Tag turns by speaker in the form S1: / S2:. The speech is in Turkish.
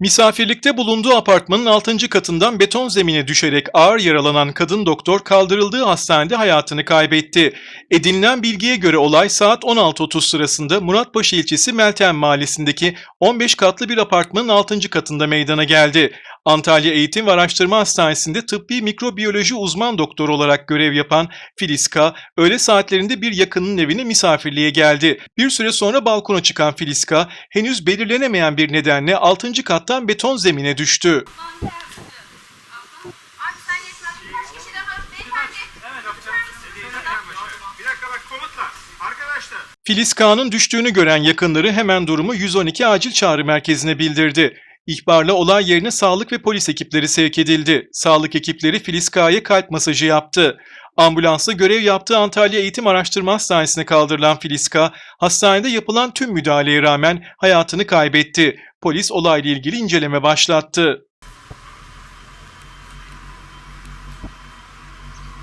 S1: Misafirlikte bulunduğu apartmanın 6. katından beton zemine düşerek ağır yaralanan kadın doktor kaldırıldığı hastanede hayatını kaybetti. Edinilen bilgiye göre olay saat 16.30 sırasında Muratpaşa ilçesi Meltem mahallesindeki 15 katlı bir apartmanın 6. katında meydana geldi. Antalya Eğitim ve Araştırma Hastanesi'nde tıbbi mikrobiyoloji uzman doktoru olarak görev yapan Filiz K. öğle saatlerinde bir yakının evine misafirliğe geldi. Bir süre sonra balkona çıkan Filiz K. henüz belirlenemeyen bir nedenle 6. kattan beton zemine düştü. Filiz K'nın düştüğünü gören yakınları hemen durumu 112 acil çağrı merkezine bildirdi. İhbarla olay yerine sağlık ve polis ekipleri sevk edildi. Sağlık ekipleri Filiz K'ya kalp masajı yaptı. Ambulansla görev yaptığı Antalya Eğitim Araştırma Hastanesi'ne kaldırılan Filiz K, hastanede yapılan tüm müdahaleye rağmen hayatını kaybetti. Polis olayla ilgili inceleme başlattı.